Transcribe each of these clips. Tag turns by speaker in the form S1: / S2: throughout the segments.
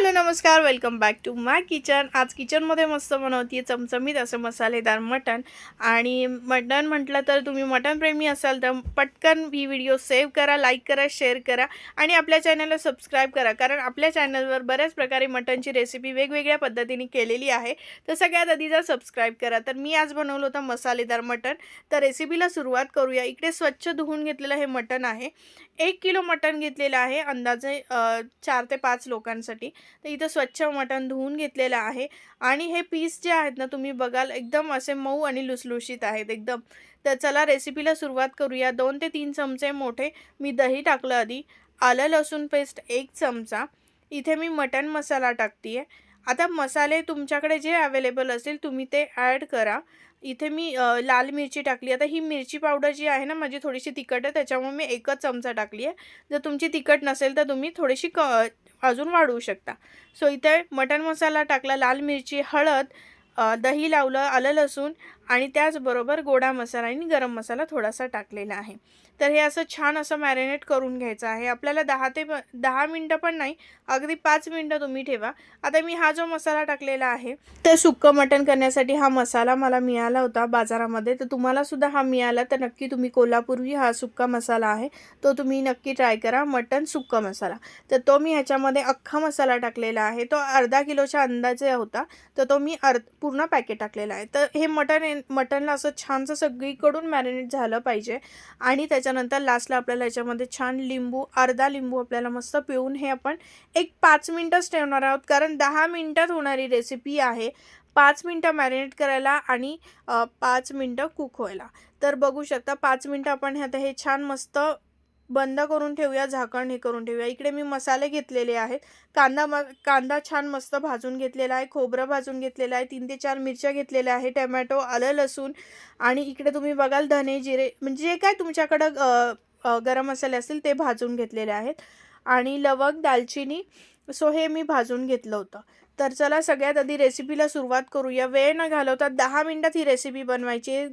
S1: Hello नमस्कार. Welcome back to my kitchen आज किचनमध्ये मस्त बनवते चमचमीत असं मसालेदार मटण. आणि मटण म्हटलं तर तुम्ही मटण प्रेमी असाल तर पटकन ही व्हिडिओ सेव्ह करा लाईक करा शेअर करा आणि आपल्या चॅनलला सबस्क्राईब करा. कारण आपल्या चॅनलवर बऱ्याच प्रकारे मटणची रेसिपी वेगवेगळ्या पद्धतीने केलेली आहे. तर सगळ्यात आधी जर सबस्क्राईब करा. तर मी आज बनवलं होतं मसालेदार मटण. तर रेसिपीला सुरुवात करूया. इकडे स्वच्छ धुवून घेतलेलं हे मटण आहे. एक किलो मटण घेतलेलं आहे अंदाजे चार ते पाच लोकांसाठी. तर इथं स्वच्छ मटण धुवून घेतलेलं आहे. आणि हे पीस जे आहेत ना तुम्ही बघाल एकदम असे मऊ आणि लुसलुशीत आहेत एकदम. तर चला रेसिपीला सुरुवात करूया. दोन ते तीन चमचे मोठे मी दही टाकलं आधी. आलं लसूण पेस्ट एक चमचा. इथे मी मटण मसाला टाकते आता मसाले तुमच्याकडे जे अवेलेबल असेल तुम्ही ते ॲड करा. इथे मी लाल मिरची टाकली. आता ही मिरची पावडर जी आहे ना माझी थोडीशी तिखट आहे त्याच्यामुळे मी एकच चमचा टाकली आहे जर तुमची तिखट नसेल तर तुम्ही थोडीशी क अजून वाढवू शकता. सो इथे मटण मसाला टाकला लाल मिरची हळद दही लावलं आलं लसूण आणि त्याचबरोबर गोडा मसाला आणि गरम मसाला थोडासा टाकलेला आहे. तर हे असं छान असं मॅरिनेट करून घ्यायचं आहे. आपल्याला दहा ते प दहा मिनटं पण नाही अगदी पाच मिनटं तुम्ही ठेवा. आता मी हा जो मसाला टाकलेला आहे तर सुक्कं मटण करण्यासाठी हा मसाला मला मिळाला होता बाजारामध्ये. तर तुम्हालासुद्धा हा मिळाला तर नक्की तुम्ही कोल्हापूरही हा सुक्का मसाला आहे. तो तुम्ही नक्की ट्राय करा मटण सुक्का मसाला. तर तो मी ह्याच्यामध्ये अख्खा मसाला टाकलेला आहे. तो अर्धा किलोच्या अंदाजे होता. तर तो मी अर्ध पूर्ण पॅकेट टाकलेला आहे. तर हे मटण आहे- मटणला असं छानसं सगळीकडून मॅरिनेट झालं पाहिजे. आणि त्याच्यानंतर लास्टला आपल्याला याच्यामध्ये छान लिंबू अर्धा लिंबू आपल्याला मस्त पिळून हे आपण एक पाच मिनटंच ठेवणार आहोत. कारण दहा मिनटात होणारी रेसिपी आहे पाच मिनटं मॅरिनेट करायला आणि पाच मिनटं कुक व्हायला. तर बघू शकता पाच मिनटं आपण हे आता हे छान मस्त बंद करून ठेवूया झाकण हे करून ठेवूया. इकडे मी मसाले घेतलेले आहेत. कांदा म कांदा छान मस्त भाजून घेतलेला आहे खोबरं भाजून घेतलेलं आहे तीन ते चार मिरच्या घेतलेल्या आहे टमॅटो आलं लसूण आणि इकडे तुम्ही बघाल धने जिरे म्हणजे जे काय तुमच्याकडं गरम मसाले असतील ते भाजून घेतलेले आहेत. आणि लवंग दालचिनी सो हे मी भाजून घेतलं होतं. तर चला सगळ्यात आधी रेसिपीला सुरुवात करूया. वेळ न घालवता दहा मिनटात ही रेसिपी बनवायची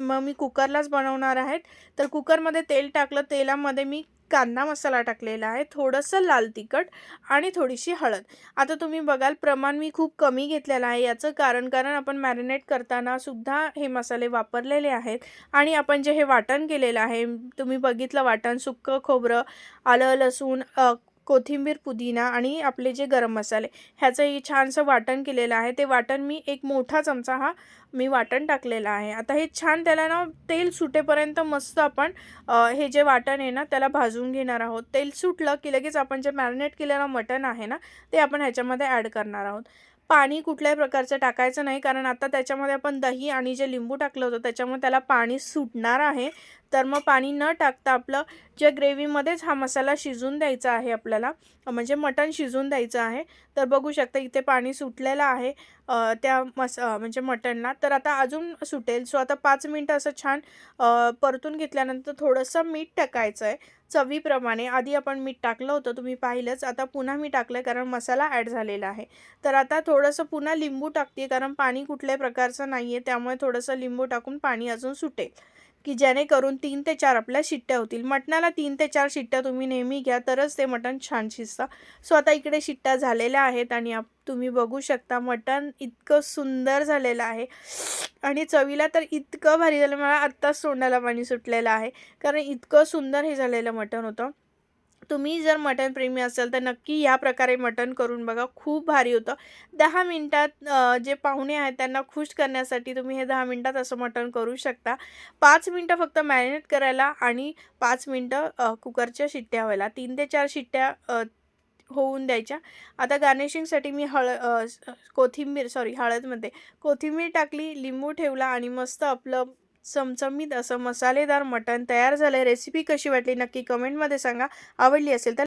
S1: मग मी कुकरलाच बनवणार आहेत. तर कुकरमध्ये तेल टाकलं तेलामध्ये मी कांदा मसाला टाकलेला आहे. थोडंसं लाल तिखट आणि थोडीशी हळद. आता तुम्ही बघाल प्रमाण मी खूप कमी घेतलेलं आहे याचं कारण कारण आपण मॅरिनेट करताना सुद्धा हे मसाले वापरलेले आहेत. आणि आपण जे हे वाटण केलेलं आहे तुम्ही बघितलं वाटण सुक्कं खोबरं आलं लसूण कोथिंबीर पुदिना आणि आपले जे गरम मसाले ह्याचंही छानसं वाटण केलेलं आहे. ते वाटण मी एक मोठा चमचा हा मी वाटण टाकलेलं आहे. आता हे छान त्याला ना तेल सुटेपर्यंत मस्त आपण हे जे वाटण आहे ना त्याला भाजून घेणार आहोत. तेल सुटलं की लगेच आपण जे मॅरिनेट केलेलं मटण आहे ना ते आपण ह्याच्यामध्ये ॲड करणार आहोत. पाणी कुठल्याही प्रकारचं टाकायचं नाही कारण आता त्याच्यामध्ये आपण दही आणि जे लिंबू टाकलं होतं त्याच्यामुळे त्याला पाणी सुटणार आहे. तर मग पाणी न टाकता आपलं जे ग्रेव्हीमध्येच हा मसाला शिजून द्यायचा आहे आपल्याला म्हणजे मटण शिजून द्यायचं आहे. तर बघू शकता इथे पाणी सुटलेलं आहे त्या मस म्हणजे मटणला. तर आता अजून सुटेल. सो आता पाच मिनटं असं छान परतून घेतल्यानंतर थोडंसं मीठ टाकायचं आहे. चवीप्रमाणे. आधी आपण मीठ टाकलं होतं तुम्ही पाहिलंच. आता पुन्हा मी टाकलं आहे कारण मसाला ॲड झालेला आहे. तर आता थोडंसं पुन्हा लिंबू टाकते कारण पाणी कुठल्याही प्रकारचं नाही आहे त्यामुळे थोडंसं लिंबू टाकून पाणी अजून सुटेल. की जेणेकरून तीन ते चार आपल्या शिट्ट्या होतील. मटणाला तीन ते चार शिट्ट्या तुम्ही नेहमी घ्या तरच ते मटण छान शिजतं. सो आता इकडे शिट्ट्या झालेल्या आहेत आणि आप तुम्ही बघू शकता मटण इतकं सुंदर झालेलं आहे. आणि चवीला तर इतकं भारी झालं. मला आत्ताच तोंडाला पाणी सुटलेलं आहे. कारण इतकं सुंदर हे झालेलं मटण होतं. तुम्ही जर मटन प्रेमी असाल तर नक्की या प्रकारे मटन करून बघा. खूप भारी होतं. दहा मिनटात जे पाहुणे आहेत त्यांना खुश करण्यासाठी तुम्ही हे दहा मिनटात असं मटन करू शकता. पाच मिनटं फक्त मॅरिनेट करायला आणि पाच मिनटं कुकरच्या शिट्ट्या व्हायला. तीन ते चार शिट्ट्या होऊन द्यायच्या. आता गार्निशिंगसाठी मी हळ कोथिंबीर सॉरी हळदमध्ये कोथिंबीर टाकली लिंबू ठेवला आणि मस्त आपलं चमचमीत असं मसालेदार मटण तयार झालं रेसिपी कशी वाटली? नक्की कमेंटमध्ये सांगा. आवडली असेल तर